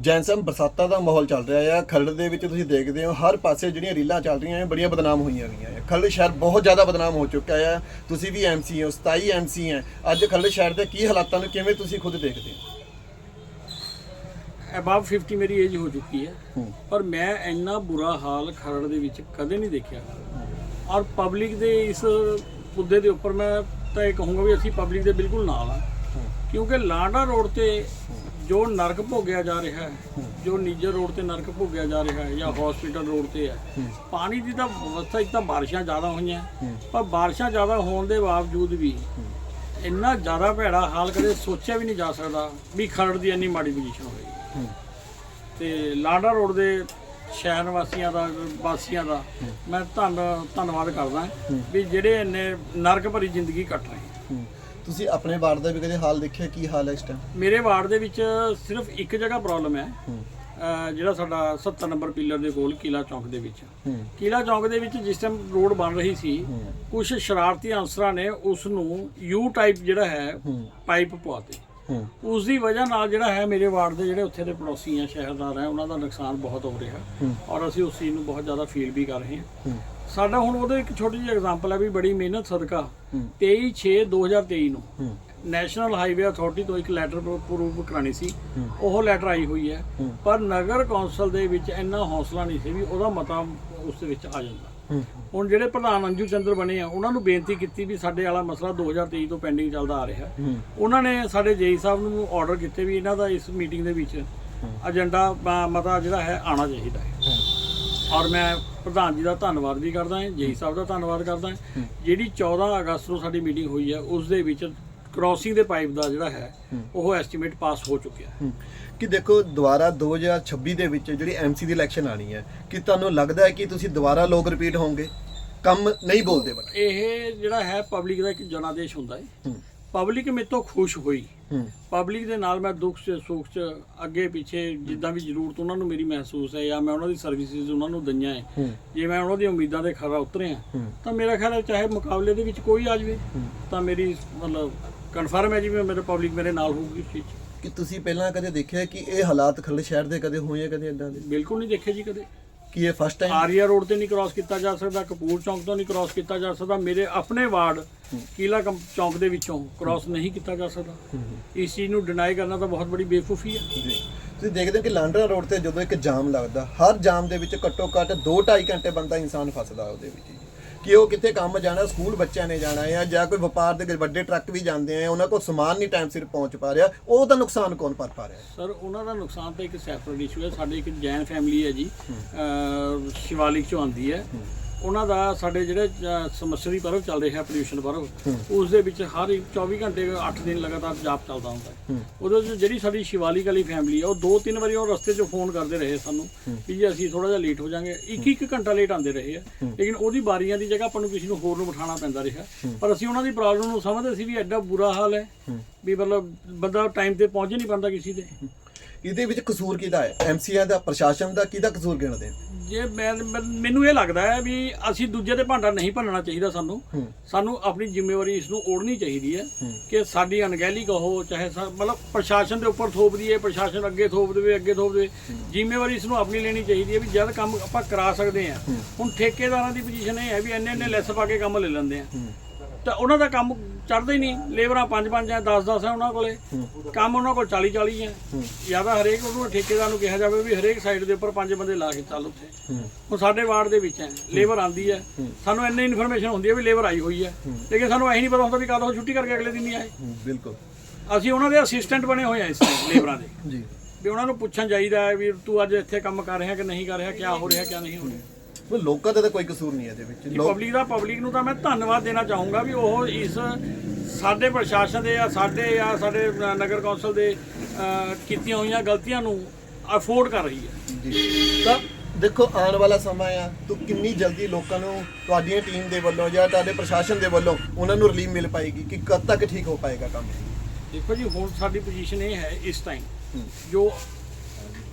ਜੈਨਸਮ ਬਰਸਾਤਾਂ ਦਾ ਮਾਹੌਲ ਚੱਲ ਰਿਹਾ ਆ। ਖਰੜ ਦੇ ਵਿੱਚ ਤੁਸੀਂ ਦੇਖਦੇ ਹੋ ਹਰ ਪਾਸੇ ਜਿਹੜੀਆਂ ਰੀਲਾਂ ਚੱਲ ਰਹੀਆਂ ਆ ਬੜੀਆਂ ਬਦਨਾਮ ਹੋਈਆਂ ਗਈਆਂ ਆ ਖਰੜ ਸ਼ਹਿਰ ਬਹੁਤ ਜ਼ਿਆਦਾ ਬਦਨਾਮ ਹੋ ਚੁੱਕਾ ਆ। ਤੁਸੀਂ ਵੀ ਐਮਸੀ ਹੋ 27 ਐਮਸੀ ਹੈ ਅੱਜ ਖਰੜ ਸ਼ਹਿਰ ਦੇ ਕੀ ਹਾਲਾਤਾਂ ਨੂੰ ਕਿਵੇਂ ਤੁਸੀਂ ਖੁਦ ਦੇਖਦੇ ਹੋ? ਅਬਾਵ 50 ਮੇਰੀ ਏਜ ਹੋ ਚੁੱਕੀ ਹੈ। ਹੂੰ। ਪਰ ਮੈਂ ਇੰਨਾ ਬੁਰਾ ਹਾਲ ਖਰੜ ਦੇ ਵਿੱਚ ਕਦੇ ਨਹੀਂ ਦੇਖਿਆ। ਔਰ ਪਬਲਿਕ ਦੇ ਇਸ ਮੁੱਦੇ ਦੇ ਉੱਪਰ ਮੈਂ ਤਾਂ ਇਹ ਕਹੂੰਗਾ ਵੀ ਅਸੀਂ ਪਬਲਿਕ ਦੇ ਬਿਲਕੁਲ ਨਾਲ ਆ ਕਿਉਂਕਿ ਲਾਂਡਾ ਰੋਡ ਤੇ ਜੋ ਨਰਕ ਭੋਗਿਆ ਜਾ ਰਿਹਾ ਹੈ ਜੋ ਨੀਜਰ ਰੋਡ ਤੇ ਨਰਕ ਭੋਗਿਆ ਜਾ ਰਿਹਾ ਹੈ ਜਾਂ ਹਸਪੀਟਲ ਰੋਡ ਤੇ ਹੈ ਪਾਣੀ ਦੀ ਤਾਂ ਅਵਸਥਾ ਇੱਕ ਤਾਂ ਬਾਰਿਸ਼ਾਂ ਜ਼ਿਆਦਾ ਹੋਈਆਂ ਪਰ ਬਾਰਿਸ਼ਾਂ ਜ਼ਿਆਦਾ ਹੋਣ ਦੇ ਬਾਵਜੂਦ ਵੀ ਇੰਨਾ ਜ਼ਿਆਦਾ ਭੈੜਾ ਹਾਲ ਕਦੇ ਸੋਚਿਆ ਵੀ ਨਹੀਂ ਜਾ ਸਕਦਾ ਵੀ ਖਰੜ ਦੀ ਇੰਨੀ ਮਾੜੀ ਪੋਜੀਸ਼ਨ ਹੋਵੇਗੀ ਤੇ ਲਾਂਡਾ ਰੋਡ ਦੇ ਸ਼ਹਿਰ ਵਾਸੀਆਂ ਦਾ ਵਾਸੀਆਂ ਦਾ ਮੈਂ ਧੰਨ ਧੰਨਵਾਦ ਕਰਦਾ ਵੀ ਜਿਹੜੇ ਇੰਨੇ ਨਰਕ ਭਰੀ ਜ਼ਿੰਦਗੀ ਕੱਟ ਰਹੇ। ਤੁਸੀਂ ਆਪਣੇ ਵਾਰਡ ਦਾ ਵੀ ਕਦੇ ਹਾਲ ਦੇਖਿਆ ਕੀ ਹਾਲ ਹੈ ਇਸ ਟਾਈਮ ਮੇਰੇ ਵਾਰਡ ਦੇ ਵਿੱਚ ਸਿਰਫ ਇੱਕ ਜਗ੍ਹਾ ਪ੍ਰੋਬਲਮ ਹੈ। ਅਹ ਜਿਹੜਾ ਸਾਡਾ 70 ਨੰਬਰ ਪਿਲਰ ਦੇ ਕੋਲ ਕਿਲਾ ਚੌਂਕ ਦੇ ਵਿੱਚ। ਕਿਲਾ ਚੌਂਕ ਦੇ ਵਿੱਚ ਜਿਸ ਟਾਈਮ ਰੋਡ ਬਣ ਰਹੀ ਸੀ ਕੁਝ ਸ਼ਰਾਰਤੀ ਅਨਸਰਾਂ ਨੇ ਉਸ ਨੂੰ ਯੂ ਟਾਈਪ ਜਿਹੜਾ ਹੈ ਪਾਈਪ ਪਵਾਤੇ ਉਸ ਦੀ ਵਜ੍ਹਾ ਨਾਲ ਜਿਹੜਾ ਹੈ ਮੇਰੇ ਵਾਰਡ ਦੇ ਜਿਹੜੇ ਉੱਥੇ ਦੇ ਪੜੋਸੀ ਆ ਸ਼ਹਿਰਦਾਰ ਹੈ ਉਹਨਾਂ ਦਾ ਨੁਕਸਾਨ ਬਹੁਤ ਹੋ ਰਿਹਾ। ਔਰ ਅਸੀਂ ਉਸ ਚੀਜ਼ ਨੂੰ ਬਹੁਤ ਜ਼ਿਆਦਾ ਫੀਲ ਵੀ ਕਰ ਰਹੇ ਹਾਂ। ਸਾਡਾ ਹੁਣ ਉਹਦੇ ਇੱਕ ਛੋਟੀ ਜਿਹੀ ਐਗਜ਼ਾਮਪਲ ਹੈ ਵੀ ਬੜੀ ਮਿਹਨਤ ਸਦਕਾ 23 6 2023 ਨੂੰ ਨੈਸ਼ਨਲ ਹਾਈਵੇ ਅਥਾਰਟੀ ਤੋਂ ਇੱਕ ਲੈਟਰ ਪ੍ਰੂਫ ਕਰਾਣੀ ਸੀ। ਉਹ ਲੈਟਰ ਆਈ ਹੋਈ ਹੈ। ਪਰ ਨਗਰ ਕੌਂਸਲ ਦੇ ਵਿੱਚ ਇੰਨਾ ਹੌਸਲਾ ਨਹੀਂ ਸੀ ਵੀ ਉਹਦਾ ਮਤਾ ਉਸ ਦੇ ਵਿੱਚ ਆ ਜਾਂਦਾ। ਹੁਣ ਜਿਹੜੇ ਪ੍ਰਧਾਨ ਅੰਜੂ ਚੰਦਰ ਬਣੇ ਆ ਉਹਨਾਂ ਨੂੰ ਬੇਨਤੀ ਕੀਤੀ ਵੀ ਸਾਡੇ ਵਾਲਾ ਮਸਲਾ 2023 ਤੋਂ ਪੈਂਡਿੰਗ ਚੱਲਦਾ ਆ ਰਿਹਾ। ਉਹਨਾਂ ਨੇ ਸਾਡੇ ਜੇਈ ਸਾਹਿਬ ਨੂੰ ਆਰਡਰ ਕੀਤੇ ਵੀ ਇਹਨਾਂ ਦਾ ਇਸ ਮੀਟਿੰਗ ਦੇ ਵਿੱਚ ਏਜੰਡਾ ਮਤਾ ਜਿਹੜਾ ਹੈ ਆਣਾ ਚਾਹੀਦਾ ਹੈ। ਔਰ ਮੈਂ ਪ੍ਰਧਾਨ ਜੀ ਦਾ ਧੰਨਵਾਦ ਵੀ ਕਰਦਾ ਹਾਂ ਜੇਈ ਸਾਹਿਬ ਦਾ ਧੰਨਵਾਦ ਕਰਦਾ ਹਾਂ। ਜਿਹੜੀ 14 ਅਗਸਤ ਨੂੰ ਸਾਡੀ ਮੀਟਿੰਗ ਹੋਈ ਹੈ ਉਸ ਦੇ ਵਿੱਚ ਕ੍ਰਾਸਿੰਗ ਦੇ ਪਾਈਪ ਦਾ ਜਿਹੜਾ ਹੈ ਉਹ ਐਸਟੀਮੇਟ ਪਾਸ ਹੋ ਚੁੱਕਿਆ ਹੈ। ਕਿ ਦੇਖੋ ਦੁਬਾਰਾ 2026 ਦੇ ਵਿੱਚ ਜਿਹੜੀ ਐਮਸੀ ਦੀ ਇਲੈਕਸ਼ਨ ਆਣੀ ਹੈ ਕਿ ਤੁਹਾਨੂੰ ਲੱਗਦਾ ਹੈ ਕਿ ਤੁਸੀਂ ਦੁਬਾਰਾ ਲੋਕ ਰਿਪੀਟ ਹੋਵੋਗੇ? ਕੰਮ ਨਹੀਂ ਬੋਲਦੇ ਬਟ ਇਹ ਜਿਹੜਾ ਹੈ ਪਬਲਿਕ ਦਾ ਇੱਕ ਜਨਾਦੇਸ਼ ਹੁੰਦਾ ਹੈ। ਪਬਲਿਕ ਮੇਰੇ ਤੋਂ ਖੁਸ਼ ਹੋਈ। ਪਬਲਿਕ ਦੇ ਨਾਲ ਮੈਂ ਦੁੱਖ 'ਚ ਸੁੱਖ 'ਚ ਅੱਗੇ ਪਿੱਛੇ ਜਿੱਦਾਂ ਵੀ ਜ਼ਰੂਰਤ ਉਹਨਾਂ ਨੂੰ ਮੇਰੀ ਮਹਿਸੂਸ ਹੈ ਜਾਂ ਮੈਂ ਉਹਨਾਂ ਦੀ ਸਰਵਿਸਿਜ਼ ਉਹਨਾਂ ਨੂੰ ਦਈਆਂ ਹੈ। ਜੇ ਮੈਂ ਉਹਨਾਂ ਦੀ ਉਮੀਦਾਂ ਦੇ ਖਰਾ ਉਤਰਿਆ। ਤਾਂ ਮੇਰਾ ਖਿਆਲ ਹੈ ਚਾਹੇ ਮੁਕਾਬਲੇ ਦੇ ਵਿੱਚ ਕੋਈ ਆ ਜਾਵੇ ਤਾਂ ਮੇਰੀ ਮਤਲਬ ਕਨਫਰਮ ਹੈ ਜੀ ਵੀ ਮੇਰੇ ਪਬਲਿਕ ਮੇਰੇ ਨਾਲ ਹੋਊਗੀ ਇਸ ਚੀਜ਼ 'ਚ। ਕਿ ਤੁਸੀਂ ਪਹਿਲਾਂ ਕਦੇ ਦੇਖਿਆ ਕਿ ਇਹ ਹਾਲਾਤ ਖਰੜ ਸ਼ਹਿਰ ਦੇ ਕਦੇ ਹੋਏ ਆ ਕਦੇ ਇਦਾਂ ਦੇ? ਬਿਲਕੁਲ ਨਹੀਂ ਦੇਖਿਆ ਜੀ ਕਦੇ। ਕਿ ਇਹ ਫਸਟ ਟਾਈਮ ਆਰੀਆ ਰੋਡ ਤੇ ਨਹੀਂ ਕ੍ਰਾਸ ਕੀਤਾ ਜਾ ਸਕਦਾ ਕਪੂਰ ਚੌਂਕ ਤੋਂ ਨਹੀਂ ਕ੍ਰਾਸ ਕੀਤਾ ਜਾ ਸਕਦਾ ਮੇਰੇ ਆਪਣੇ ਵਾਰਡ ਕੀਲਾ ਕੰਪ- ਚੌਂਕ ਦੇ ਵਿੱਚੋਂ ਕ੍ਰਾਸ ਨਹੀਂ ਕੀਤਾ ਜਾ ਸਕਦਾ। ਇਸ ਚੀਜ਼ ਨੂੰ ਡਿਨਾਈ ਕਰਨਾ ਤਾਂ ਬਹੁਤ ਬੜੀ ਬੇਵਕੂਫੀ ਹੈ। ਜੀ। ਤੁਸੀਂ ਦੇਖਦੇ ਹੋ ਕਿ ਲਾਂਡਰਾ ਰੋਡ ਤੇ ਜਦੋਂ ਇੱਕ ਜਾਮ ਲੱਗਦਾ ਹਰ ਜਾਮ ਦੇ ਵਿੱਚ ਘੱਟੋ ਘੱਟ 2.5 ਘੰਟੇ ਬੰਦਾ ਇਨਸਾਨ ਫਸਦਾ ਉਹਦੇ ਵਿੱਚ। ਕਿ ਉਹ ਕਿਤੇ ਕੰਮ ਜਾਣਾ ਸਕੂਲ ਬੱਚਿਆਂ ਨੇ ਜਾਣਾ ਹੈ ਜਾਂ ਕੋਈ ਵਪਾਰ ਦੇ ਵੱਡੇ ਟਰੱਕ ਵੀ ਜਾਂਦੇ ਆ ਉਹਨਾਂ ਕੋਲ ਸਮਾਨ ਨਹੀਂ ਟਾਈਮ ਸਿਰ ਪਹੁੰਚ ਪਾ ਰਿਹਾ ਉਹ ਤਾਂ ਨੁਕਸਾਨ ਕੌਣ ਭਰ ਪਾ ਰਿਹਾ ਸਰ ਉਹਨਾਂ ਦਾ ਨੁਕਸਾਨ ਤਾਂ ਇੱਕ ਸੈਪਰੇਟ ਇਸ਼ੂ ਹੈ ਸਾਡੇ ਇੱਕ ਜੈਨ ਫੈਮਿਲੀ ਹੈ ਜੀ ਸ਼ਿਵਾਲਿਕ ਚੋਂ ਆਂਦੀ ਹੈ। ਉਹਨਾਂ ਦਾ ਸਾਡੇ ਜਿਹੜੇ ਸਮੱਸਿਆ ਪਰਵ ਚੱਲ ਰਿਹਾ ਪੋਲਿਊਸ਼ਨ ਪਰਵ ਉਸ ਦੇ ਵਿੱਚ ਹਰ ਇੱਕ 24 ਘੰਟੇ 8 ਦਿਨ ਲਗਾਤਾਰ ਜਾਪ ਚੱਲਦਾ ਹੁੰਦਾ ਹੈ। ਉਹਦੇ ਵਿੱਚ ਜਿਹੜੀ ਸਾਡੀ ਸ਼ਿਵਾਲਿਕ ਵਾਲੀ ਫੈਮਿਲੀ ਹੈ ਉਹ ਦੋ ਤਿੰਨ ਵਾਰੀ ਉਹ ਰਸਤੇ 'ਚੋਂ ਫੋਨ ਕਰਦੇ ਰਹੇ ਸਾਨੂੰ ਕਿ ਜੀ ਅਸੀਂ ਥੋੜਾ ਜਿਹਾ ਲੇਟ ਹੋ ਜਾਾਂਗੇ। ਇੱਕ ਇੱਕ ਘੰਟਾ ਲੇਟ ਆਉਂਦੇ ਰਹੇ ਆ। ਲੇਕਿਨ ਉਹਦੀ ਬਾਰੀਆਂ ਦੀ ਜਗ੍ਹਾ ਆਪਾਂ ਨੂੰ ਕਿਸੇ ਨੂੰ ਹੋਰ ਨੂੰ ਬਿਠਾਉਣਾ ਪੈਂਦਾ ਰਿਹਾ। ਪਰ ਅਸੀਂ ਉਹਨਾਂ ਦੀ ਪ੍ਰੋਬਲਮ ਨੂੰ ਸਮਝਦੇ ਸੀ ਵੀ ਐਡਾ ਬੁਰਾ ਹਾਲ ਹੈ ਵੀ ਮਤਲਬ ਬੰਦਾ ਟਾਈਮ ਤੇ ਪਹੁੰਚ ਨਹੀਂ ਪਾਉਂਦਾ ਕਿਸੇ ਦੇ। ਇਹਦੇ ਵਿੱਚ ਕਸੂਰ ਕਿਹਦਾ ਹੈ? ਐਮਸੀਆ ਦਾ ਪ੍ਰਸ਼ਾਸਨ ਦਾ ਕਿਹਦਾ ਕਸੂਰ ਗਿਣਦੇ ਆ? ਜੇ ਮੈਂ ਮੈਂ- ਮੈਨੂੰ ਇਹ ਲੱਗਦਾ ਹੈ ਵੀ ਅਸੀਂ ਦੂਜੇ ਦੇ ਭਾਂਡਾ ਨਹੀਂ ਭੰਨਣਾ ਚਾਹੀਦਾ ਸਾਨੂੰ। ਸਾਨੂੰ ਆਪਣੀ ਜ਼ਿੰਮੇਵਾਰੀ ਇਸ ਨੂੰ ਓੜਨੀ ਚਾਹੀਦੀ ਹੈ ਕਿ ਸਾਡੀ ਅਣਗਹਿਲੀ ਕਹੋ ਚਾਹੇ ਸਾ- ਮਤਲਬ ਪ੍ਰਸ਼ਾਸਨ ਦੇ ਉੱਪਰ ਥੋਪ ਦਈਏ ਪ੍ਰਸ਼ਾਸਨ ਅੱਗੇ ਥੋਪ ਦੇਵੇ ਅੱਗੇ ਥੋਪ ਦੇਵੇ। ਜ਼ਿੰਮੇਵਾਰੀ ਇਸ ਨੂੰ ਆਪਣੀ ਲੈਣੀ ਚਾਹੀਦੀ ਹੈ ਵੀ ਜਦ ਕੰਮ ਆਪਾਂ ਕਰਾ ਸਕਦੇ ਹਾਂ। ਹੁਣ ਠੇਕੇਦਾਰਾਂ ਦੀ ਪੋਜੀਸ਼ਨ ਇਹ ਹੈ ਵੀ ਇੰਨੇ ਇੰਨੇ ਲੈਸ ਪਾ ਕੇ ਕੰਮ ਲੈ ਲੈਂਦੇ ਆ। ਤਾਂ ਉਹਨਾਂ ਦਾ ਕੰਮ ਚੜਦਾ ਹੀ ਨਹੀਂ ਲੇਬਰਾਂ 5-5 ਹੈ 10-10 ਹੈ ਉਹਨਾਂ ਕੋਲੇ। ਕੰਮ ਉਹਨਾਂ ਕੋਲ 40-40 ਹੈ। ਜ਼ਿਆਦਾ ਹਰੇਕ ਉਹਨੂੰ ਠੇਕੇਦਾਰ ਨੂੰ ਕਿਹਾ ਜਾਵੇ ਵੀ ਹਰੇਕ ਸਾਈਡ ਦੇ ਉੱਪਰ ਪੰਜ ਬੰਦੇ ਲਾ ਕੇ ਚੱਲ ਉੱਥੇ। ਹੁਣ ਸਾਡੇ ਵਾਰਡ ਦੇ ਵਿੱਚ ਹੈ ਲੇਬਰ ਆਂਦੀ ਹੈ। ਸਾਨੂੰ ਇੰਨੀ ਇਨਫੋਰਮੇਸ਼ਨ ਹੁੰਦੀ ਹੈ ਵੀ ਲੇਬਰ ਆਈ ਹੋਈ ਹੈ। ਲੇਕਿਨ ਸਾਨੂੰ ਇਹ ਨਹੀਂ ਪਤਾ ਹੁੰਦਾ ਵੀ ਕਦੋਂ ਉਹ ਛੁੱਟੀ ਕਰਕੇ ਅਗਲੇ ਦਿਨ ਹੀ ਆਏ। ਬਿਲਕੁਲ। ਅਸੀਂ ਉਹਨਾਂ ਦੇ ਅਸਿਸਟੈਂਟ ਬਣੇ ਹੋਏ ਆ ਇਸ ਲੇਬਰਾਂ ਦੇ। ਜੀ। ਵੀ ਉਹਨਾਂ ਨੂੰ ਪੁੱਛਣ ਚਾਹੀਦਾ ਹੈ ਵੀ ਤੂੰ ਅੱਜ ਇੱਥੇ ਕੰਮ ਕਰ ਰਿਹਾ ਕਿ ਨਹੀਂ ਕਰ ਰਿਹਾ ਕੀ ਹੋ ਰਿਹਾ ਕੀ ਨਹੀਂ ਹੋ ਰਿਹਾ। ਉਹ ਲੋਕਾਂ ਦਾ ਤਾਂ ਕੋਈ ਕਸੂਰ ਨਹੀਂ ਹੈ ਇਹਦੇ ਵਿੱਚ। ਲੋਕ ਪਬਲਿਕ ਦਾ ਪਬਲਿਕ ਨੂੰ ਤਾਂ ਮੈਂ ਧੰਨਵਾਦ ਦੇਣਾ ਚਾਹੂੰਗਾ ਵੀ ਉਹ ਇਸ ਸਾਡੇ ਪ੍ਰਸ਼ਾਸਨ ਦੇ ਜਾਂ ਸਾਡੇ ਜਾਂ ਸਾਡੇ ਨਗਰ ਕੌਂਸਲ ਦੇ ਕੀਤੀਆਂ ਹੋਈਆਂ ਗਲਤੀਆਂ ਨੂੰ ਅਫੋਰਡ ਕਰ ਰਹੀ ਹੈ। ਜੀ। ਤਾਂ ਦੇਖੋ ਆਉਣ ਵਾਲਾ ਸਮਾਂ ਆ। ਤੂੰ ਕਿੰਨੀ ਜਲਦੀ ਲੋਕਾਂ ਨੂੰ ਤੁਹਾਡੀਆਂ ਟੀਮ ਦੇ ਵੱਲੋਂ ਜਾਂ ਤੁਹਾਡੇ ਪ੍ਰਸ਼ਾਸਨ ਦੇ ਵੱਲੋਂ ਉਹਨਾਂ ਨੂੰ ਰਿਲੀਫ ਮਿਲ ਪਾਏਗੀ ਕਿ ਕਦ ਤੱਕ ਠੀਕ ਹੋ ਪਾਏਗਾ ਕੰਮ ਦੇਖੋ ਜੀ ਹੁਣ ਸਾਡੀ ਪੋਜੀਸ਼ਨ ਇਹ ਹੈ ਇਸ ਟਾਈਮ ਜੋ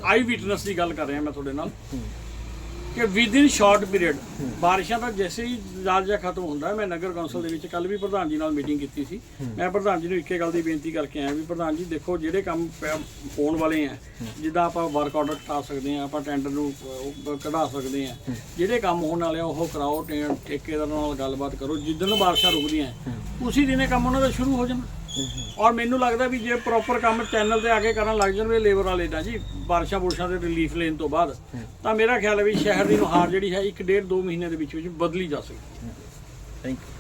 ਆਈ ਵਿਟਨੈਸ ਦੀ ਗੱਲ ਕਰ ਰਿਹਾ ਮੈਂ ਤੁਹਾਡੇ ਨਾਲ। ਕਿ ਵਿਦ ਇਨ ਸ਼ਾਰਟ ਪੀਰੀਅਡ ਬਾਰਿਸ਼ਾਂ ਦਾ ਜੈਸੇ ਹੀ ਜਾਲਜਾ ਖਤਮ ਹੁੰਦਾ ਮੈਂ ਨਗਰ ਕੌਂਸਲ ਦੇ ਵਿੱਚ ਕੱਲ ਵੀ ਪ੍ਰਧਾਨ ਜੀ ਨਾਲ ਮੀਟਿੰਗ ਕੀਤੀ ਸੀ। ਮੈਂ ਪ੍ਰਧਾਨ ਜੀ ਨੂੰ ਇੱਕੇ ਗੱਲ ਦੀ ਬੇਨਤੀ ਕਰਕੇ ਆਇਆ ਵੀ ਪ੍ਰਧਾਨ ਜੀ ਦੇਖੋ ਜਿਹੜੇ ਕੰਮ ਹੋਣ ਵਾਲੇ ਆ ਜਿੱਦਾਂ ਆਪਾਂ ਵਰਕ ਆਰਡਰ ਕਟਾ ਸਕਦੇ ਆ ਆਪਾਂ ਟੈਂਡਰ ਨੂੰ ਕਢਾ ਸਕਦੇ ਆ ਜਿਹੜੇ ਕੰਮ ਹੋਣ ਵਾਲੇ ਆ ਉਹ ਕਰਾਓ ਠੇਕੇਦਾਰ ਨਾਲ ਗੱਲਬਾਤ ਕਰੋ ਜਿੱਦਣ ਬਾਰਿਸ਼ਾਂ ਰੁਕਦੀਆਂ ਉਸੇ ਦਿਨੇ ਕੰਮ ਉਹਨਾਂ ਦਾ ਸ਼ੁਰੂ ਹੋ ਜਾਣਾ ਔਰ ਮੈਨੂੰ ਲੱਗਦਾ ਵੀ ਜੇ ਪ੍ਰੋਪਰ ਕੰਮ ਚੈਨਲ ਤੇ ਆ ਕੇ ਕਰਨ ਲੱਗ ਜਾਣਗੇ ਲੇਬਰ ਵਾਲੇ ਨਾ ਜੀ ਬਾਰਿਸ਼ਾਂ ਬੁਰਸ਼ਾਂ ਦੇ ਰਿਲੀਫ ਲੈਣ ਤੋਂ ਬਾਅਦ ਤਾਂ ਮੇਰਾ ਖਿਆਲ ਹੈ ਵੀ ਸ਼ਹਿਰ ਦੀ ਨੁਹਾਰ ਜਿਹੜੀ ਹੈ 1 ਡੇਢ 2 ਮਹੀਨੇ ਦੇ ਵਿੱਚ ਵਿੱਚ ਬਦਲੀ ਜਾ ਸਕਦੀ ਹੈ। ਥੈਂਕ ਯੂ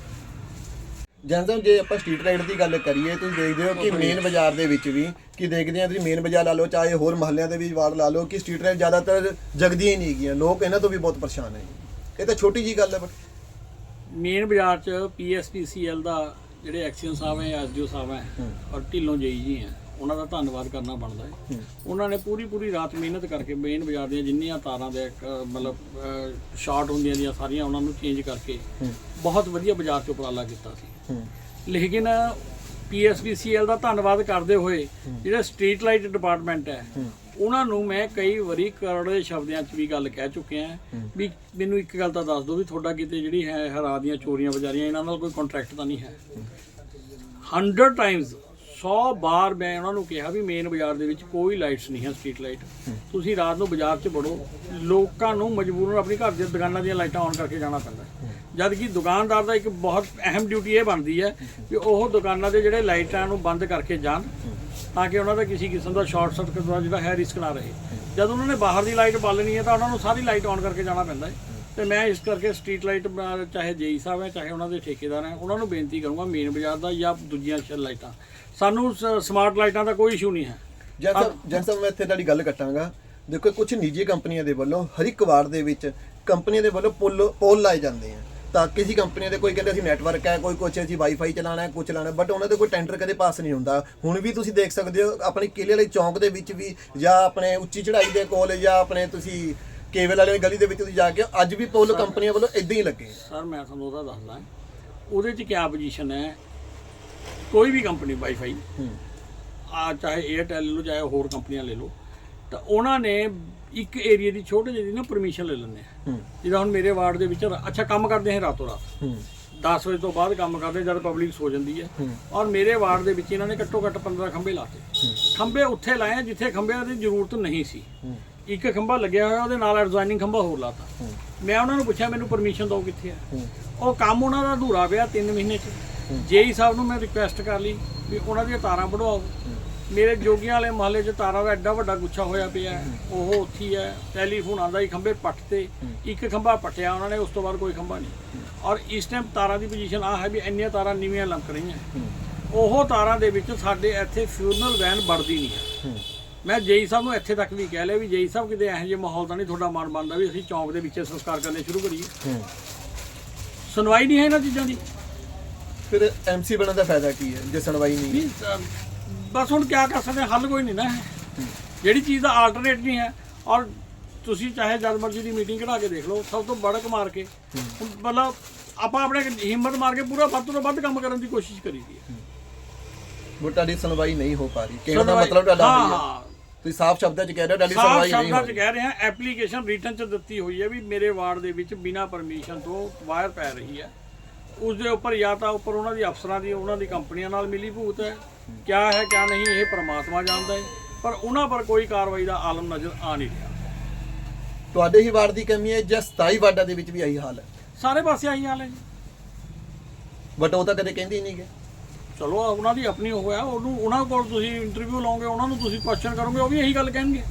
ਜਨਸਨ ਜੇ ਆਪਾਂ ਸਟਰੀਟ ਰਾਈਡ ਦੀ ਗੱਲ ਕਰੀਏ ਤੁਸੀਂ ਦੇਖਦੇ ਹੋ ਕਿ ਮੇਨ ਬਾਜ਼ਾਰ ਦੇ ਵਿੱਚ ਵੀ ਕਿ ਦੇਖਦੇ ਆ ਤੁਸੀਂ ਮੇਨ ਬਾਜ਼ਾਰ ਲਾ ਲਓ ਚਾਹੇ ਹੋਰ ਮਹੱਲਿਆਂ ਦੇ ਵੀ ਵਾਰਡ ਲਾ ਲਓ ਕਿ ਸਟਰੀਟ ਰਾਈਡ ਜ਼ਿਆਦਾਤਰ ਜਗਦੀਆਂ ਹੀ ਨਹੀਂ ਗਈਆਂ ਲੋਕ ਇਹਨਾਂ ਤੋਂ ਵੀ ਬਹੁਤ ਪਰੇਸ਼ਾਨ ਹੈ ਇਹ ਤਾਂ ਛੋਟੀ ਜੀ ਗੱਲ ਹੈ but ਮੇਨ ਬਾਜ਼ਾਰ 'ਚ ਪੀਐਸਪੀਸੀਐਲ ਦਾ ਜਿਹੜੇ ਐਕਸੀਅਨ ਸਾਹਿਬ ਹੈ ਐਸਡੀਓ ਸਾਹਿਬ ਹੈ ਔਰ ਢਿੱਲੋਂ ਜਈ ਜੀ ਹੈ ਉਹਨਾਂ ਦਾ ਧੰਨਵਾਦ ਕਰਨਾ ਬਣਦਾ ਹੈ। ਉਹਨਾਂ ਨੇ ਪੂਰੀ ਪੂਰੀ ਰਾਤ ਮਿਹਨਤ ਕਰਕੇ ਮੇਨ ਬਾਜ਼ਾਰ ਦੀਆਂ ਜਿੰਨੀਆਂ ਤਾਰਾਂ ਦੇ ਮਤਲਬ ਸ਼ਾਰਟ ਹੁੰਦੀਆਂ ਦੀਆਂ ਸਾਰੀਆਂ ਉਹਨਾਂ ਨੂੰ ਚੇਂਜ ਕਰਕੇ ਬਹੁਤ ਵਧੀਆ ਬਾਜ਼ਾਰ 'ਚ ਉਪਰਾਲਾ ਕੀਤਾ ਸੀ। ਲੇਕਿਨ ਪੀਐਸਬੀਸੀਐਲ ਦਾ ਧੰਨਵਾਦ ਕਰਦੇ ਹੋਏ ਜਿਹੜਾ ਸਟਰੀਟ ਲਾਈਟ ਡਿਪਾਰਟਮੈਂਟ ਹੈ। ਉਹਨਾਂ ਨੂੰ ਮੈਂ ਕਈ ਵਾਰੀ ਕਰੜੇ ਸ਼ਬਦਾਂ 'ਚ ਵੀ ਗੱਲ ਕਹਿ ਚੁੱਕਿਆ ਵੀ ਮੈਨੂੰ ਇੱਕ ਗੱਲ ਤਾਂ ਦੱਸ ਦਿਓ ਵੀ ਤੁਹਾਡਾ ਕਿਤੇ ਜਿਹੜੀ ਹੈ ਹਰਾ ਦੀਆਂ ਚੋਰੀਆਂ ਬਜ਼ਾਰੀਆਂ ਇਹਨਾਂ ਨਾਲ ਕੋਈ ਕੰਟਰੈਕਟ ਤਾਂ ਨਹੀਂ ਹੈ। 100 ਟਾਈਮਸ 100 ਵਾਰ ਮੈਂ ਉਹਨਾਂ ਨੂੰ ਕਿਹਾ ਵੀ ਮੇਨ ਬਾਜ਼ਾਰ ਦੇ ਵਿੱਚ ਕੋਈ ਲਾਈਟਸ ਨਹੀਂ ਹੈ ਸਟਰੀਟ ਲਾਈਟ ਤੁਸੀਂ ਰਾਤ ਨੂੰ ਬਾਜ਼ਾਰ 'ਚ ਵੜੋ ਲੋਕਾਂ ਨੂੰ ਮਜਬੂਰਨ ਆਪਣੀ ਘਰ ਦੀਆਂ ਦੁਕਾਨਾਂ ਦੀਆਂ ਲਾਈਟਾਂ ਆਨ ਕਰਕੇ ਜਾਣਾ ਪੈਂਦਾ। ਜਦ ਕਿ ਦੁਕਾਨਦਾਰ ਦਾ ਇੱਕ ਬਹੁਤ ਅਹਿਮ ਡਿਊਟੀ ਇਹ ਬਣਦੀ ਹੈ ਕਿ ਉਹ ਦੁਕਾਨਾਂ ਦੇ ਜਿਹੜੇ ਲਾਈਟਾਂ ਨੂੰ ਬੰਦ ਕਰਕੇ ਜਾਣ। ਤਾਂ ਕਿ ਉਹਨਾਂ ਦਾ ਕਿਸੇ ਕਿਸਮ ਦਾ ਸ਼ਾਰਟ ਸਰਕਟ ਦਾ ਜਿਹੜਾ ਹੈ ਰਿਸਕ ਨਾ ਰਹੇ। ਜਦ ਉਹਨਾਂ ਨੇ ਬਾਹਰ ਦੀ ਲਾਈਟ ਬਾਲਣੀ ਹੈ ਤਾਂ ਉਹਨਾਂ ਨੂੰ ਸਾਰੀ ਲਾਈਟ ਆਨ ਕਰਕੇ ਜਾਣਾ ਪੈਂਦਾ ਹੈ। ਤੇ ਮੈਂ ਇਸ ਕਰਕੇ ਸਟਰੀਟ ਲਾਈਟ ਚਾਹੇ ਜੇਈ ਸਾਹਿਬ ਹੈ ਚਾਹੇ ਉਹਨਾਂ ਦੇ ਠੇਕੇਦਾਰ ਹੈ ਉਹਨਾਂ ਨੂੰ ਬੇਨਤੀ ਕਰੂੰਗਾ ਮੇਨ ਬਾਜ਼ਾਰ ਦਾ ਜਾਂ ਦੂਜੀਆਂ ਸ਼ ਲਾਈਟਾਂ। ਸਾਨੂੰ ਸਮਾਰਟ ਲਾਈਟਾਂ ਦਾ ਕੋਈ ਇਸ਼ੂ ਨਹੀਂ ਹੈ। ਜੈਸਾ ਜੈਸਾ ਮੈਂ ਇੱਥੇ ਤੁਹਾਡੀ ਗੱਲ ਕੱਟਾਂਗਾ। ਦੇਖੋ ਕੁਝ ਨਿੱਜੀ ਕੰਪਨੀਆਂ ਦੇ ਵੱਲੋਂ ਹਰ ਇੱਕ ਵਾਰਡ ਦੇ ਵਿੱਚ ਕੰਪਨੀਆਂ ਦੇ ਵੱਲੋਂ ਪੁੱਲ ਪੋਲ ਲਾਏ ਜਾਂਦੇ ਆ। ਤਾਂ ਕਿਸੇ ਕੰਪਨੀ ਦੇ ਕੋਈ ਕਹਿੰਦੇ ਅਸੀਂ ਨੈਟਵਰਕ ਹੈ ਕੋਈ ਕੁਛ ਅਸੀਂ ਵਾਈਫਾਈ ਚਲਾਣਾ ਹੈ ਕੁਛ ਚਲਾਣਾ ਬਟ ਉਹਨਾਂ ਦੇ ਕੋਈ ਟੈਂਡਰ ਕਦੇ ਪਾਸ ਨਹੀਂ ਹੁੰਦਾ। ਹੁਣ ਵੀ ਤੁਸੀਂ ਦੇਖ ਸਕਦੇ ਹੋ ਆਪਣੀ ਕਿਲੇ ਵਾਲੇ ਚੌਂਕ ਦੇ ਵਿੱਚ ਵੀ ਜਾਂ ਆਪਣੇ ਉੱਚੀ ਚੜ੍ਹਾਈ ਦੇ ਕੋਲ ਜਾਂ ਆਪਣੇ ਤੁਸੀਂ ਕੇਵਲ ਵਾਲੇ ਗਲੀ ਦੇ ਵਿੱਚ ਤੁਸੀਂ ਜਾ ਕੇ ਅੱਜ ਵੀ ਪੁੱਲ ਕੰਪਨੀਆਂ ਵੱਲੋਂ ਇਦਾਂ ਹੀ ਲੱਗੇ ਆ। ਸਰ ਮੈਂ ਤੁਹਾਨੂੰ ਉਹਦਾ ਦੱਸਦਾ। ਉਹਦੇ 'ਚ ਕਿਆ ਪੋਜੀਸ਼ਨ ਹੈ? ਕੋਈ ਵੀ ਕੰਪਨੀ ਵਾਈਫਾਈ ਹੂੰ। ਆ ਚਾਹੇ 에ਅਰਟੈਲ ਲੈ ਲਓ ਚਾਹੇ ਹੋਰ ਕੰਪਨੀਆਂ ਲੈ ਲਓ ਤਾਂ ਉਹਨਾਂ ਨੇ ਇੱਕ ਏਰੀਆ ਦੀ ਛੋਟੇ ਜਿਹੀ ਨਾ ਪਰਮਿਸ਼ਨ ਲੈ ਲੈਂਦੇ ਆ। ਜਿੱਦਾਂ ਹੁਣ ਮੇਰੇ ਵਾਰਡ ਦੇ ਵਿੱਚ ਅੱਛਾ ਕੰਮ ਕਰਦੇ ਹੈ ਰਾਤੋਂ ਰਾਤ। ਹੂੰ। 10 ਵਜੇ ਤੋਂ ਬਾਅਦ ਕੰਮ ਕਰਦੇ ਜਦ ਪਬਲਿਕ ਸੋ ਜਾਂਦੀ ਹੈ। ਔਰ ਮੇਰੇ ਵਾਰਡ ਦੇ ਵਿੱਚ ਇਹਨਾਂ ਨੇ ਘੱਟੋ ਘੱਟ 15 ਖੰਭੇ ਲਾਤੇ। ਖੰਭੇ ਉੱਥੇ ਲਾਏ ਜਿੱਥੇ ਖੰਭਿਆਂ ਦੀ ਜ਼ਰੂਰਤ ਨਹੀਂ ਸੀ। ਇੱਕ ਖੰਭਾ ਲੱਗਿਆ ਹੋਇਆ ਉਹਦੇ ਨਾਲ ਐਡਜ਼ਾਈਨਿੰਗ ਖੰਭਾ ਹੋਰ ਲਾਤਾ। ਮੈਂ ਉਹਨਾਂ ਨੂੰ ਪੁੱਛਿਆ ਮੈਨੂੰ ਪਰਮਿਸ਼ਨ ਦਿਓ ਕਿੱਥੇ ਆ? ਉਹ ਕੰਮ ਉਹਨਾਂ ਦਾ ਅਧੂਰਾ ਪਿਆ 3 ਮਹੀਨੇ ਚ। ਜੇਈ ਸਾਹਿਬ ਨੂੰ ਮੈਂ ਰਿਕੁਐਸਟ ਕਰ ਲਈ ਵੀ ਉਹਨਾਂ ਦੀਆਂ ਤਾਰਾਂ ਵਢਵਾਓ ਮੇਰੇ ਜੋਗੀਆਂ ਵਾਲੇ ਮਹੱਲੇ 'ਚ ਤਾਰਾਂ ਦਾ ਐਡਾ ਵੱਡਾ ਗੁੱਛਾ ਹੋਇਆ ਪਿਆ ਹੈ। ਉਹ ਉੱਥੇ ਹੀ ਹੈ। ਟੈਲੀਫੋਨ ਆਂਦਾ ਹੀ ਖੰਭੇ ਪੱਟ ਤੇ। ਇੱਕ ਖੰਭਾ ਪੱਟਿਆ ਉਹਨਾਂ ਨੇ ਉਸ ਤੋਂ ਬਾਅਦ ਕੋਈ ਖੰਭਾ ਨਹੀਂ। ਔਰ ਇਸ ਟਾਈਮ ਤਾਰਾਂ ਦੀ ਪੋਜੀਸ਼ਨ ਆ ਹੈ ਵੀ ਇੰਨੀਆਂ ਤਾਰਾਂ ਨੀਵੀਆਂ ਲੰਕ ਰਹੀਆਂ ਉਹ ਤਾਰਾਂ ਦੇ ਵਿੱਚ ਸਾਡੇ ਇੱਥੇ ਫਿਊਨਲ ਵੈਨ ਵੜਦੀ ਨਹੀਂ ਹੈ। ਮੈਂ ਜੇਈ ਸਾਹਿਬ ਨੂੰ ਇੱਥੇ ਤੱਕ ਵੀ ਕਹਿ ਲਿਆ ਵੀ ਜੇਈ ਸਾਹਿਬ ਕਿਤੇ ਇਹੋ ਜਿਹੇ ਮਾਹੌਲ ਦਾ ਨਹੀਂ ਤੁਹਾਡਾ ਮਨ ਬਣਦਾ ਵੀ ਅਸੀਂ ਚੌਂਕ ਦੇ ਵਿੱਚ ਸੰਸਕਾਰ ਕਰਨੇ ਸ਼ੁਰੂ ਕਰੀਏ। ਸੁਣਵਾਈ ਨਹੀਂ ਹੈ ਇਹਨਾਂ ਚੀਜ਼ਾਂ ਦੀ। ਫਿਰ ਐਮਸੀ ਬਣਨ ਦਾ ਫਾਇਦਾ ਕੀ ਹੈ? ਜੇ ਸੁਣਵਾਈ ਨਹੀਂ ਬਸ ਹੁਣ ਕਿਆ ਕਰ ਸਕਦੇ ਹਾਂ, ਹੱਲ ਕੋਈ ਨਹੀਂ ਨਾ ਹੈ ਜਿਹੜੀ ਚੀਜ਼ ਦਾ ਆਲਟਰਨੇਟ ਨਹੀਂ ਹੈ ਔਰ ਤੁਸੀਂ ਚਾਹੇ ਜਦ ਮਰਜ਼ੀ ਦੀ ਮੀਟਿੰਗ ਕਢਾ ਕੇ ਦੇਖ ਲਓ ਸਭ ਤੋਂ ਬੜਕ ਮਾਰ ਕੇ। ਹੁਣ ਮਤਲਬ ਆਪਾਂ ਆਪਣੇ ਹਿੰਮਤ ਮਾਰ ਕੇ ਪੂਰਾ ਵੱਧ ਤੋਂ ਵੱਧ ਕੰਮ ਕਰਨ ਦੀ ਕੋਸ਼ਿਸ਼ ਕਰੀਦੀ ਹੈ। ਬਟ ਤੁਹਾਡੀ ਸੁਣਵਾਈ ਨਹੀਂ ਹੋ ਪਾ ਰਹੀ। ਕਹਿਣ ਦਾ ਮਤਲਬ ਤੁਹਾਡਾ ਹਾਂ ਇਹ ਹੈ। ਹਾਂ। ਤੁਸੀਂ ਸਾਫ਼ ਸ਼ਬਦਾਂ 'ਚ ਕਹਿ ਰਹੇ ਹੋ ਤੁਹਾਡੀ ਸਾਫ਼ ਸੁਣਵਾਈ ਨਹੀਂ ਸ਼ਬਦਾਂ ਹੋ 'ਚ ਰਹੀ। ਕਹਿ ਰਹੇ ਹਾਂ ਐਪਲੀਕੇਸ਼ਨ ਰਿਟਨ 'ਚ ਦਿੱਤੀ ਹੋਈ ਹੈ ਵੀ ਮੇਰੇ ਵਾਰਡ ਦੇ ਵਿੱਚ ਬਿਨਾ ਪਰਮਿਸ਼ਨ ਤੋਂ ਵਾਇਰ ਪੈ ਰਹੀ ਹੈ। ਉਸ ਦੇ ਉੱਪਰ ਜਾਂ ਤਾਂ ਉੱਪਰ ਉਹਨਾਂ ਦੀ ਅਫਸਰਾਂ ਦੀ ਉਹਨਾਂ ਦੀ ਕੰਪਨੀਆਂ ਨਾਲ ਮਿਲੀ ਭੂਤ ਹੈ। ਕਿਆ ਹੈ ਕਿਆ ਨਹੀਂ ਇਹ ਪ੍ਰਮਾਤਮਾ ਜਾਣਦਾ ਹੈ। ਪਰ ਉਹਨਾਂ ਪਰ ਕੋਈ ਕਾਰਵਾਈ ਦਾ ਆਲਮ ਨਜ਼ਰ ਆ ਨਹੀਂ ਰਿਹਾ। ਤੁਹਾਡੇ ਹੀ ਵਾਰਡ ਦੀ ਕਮੀ ਹੈ ਜਾਂ 27 ਵਾਰਡਾਂ ਦੇ ਵਿੱਚ ਵੀ ਇਹੀ ਹਾਲ ਹੈ? ਸਾਰੇ ਪਾਸੇ ਆਹੀ ਹਾਲ ਹੈ ਜੀ। ਬਟ ਉਹ ਤਾਂ ਕਦੇ ਕਹਿੰਦੇ ਨਹੀਂ ਗੇ ਚਲੋ ਉਹਨਾਂ ਦੀ ਆਪਣੀ ਉਹ ਹੈ ਉਹਨੂੰ ਉਹਨਾਂ ਕੋਲ ਤੁਸੀਂ ਇੰਟਰਵਿਊ ਲਾਓਗੇ ਉਹਨਾਂ ਨੂੰ ਤੁਸੀਂ ਕੁਐਸਚਨ ਕਰੋਗੇ ਉਹ ਵੀ ਇਹੀ ਗੱਲ ਕਹਿਣਗੇ।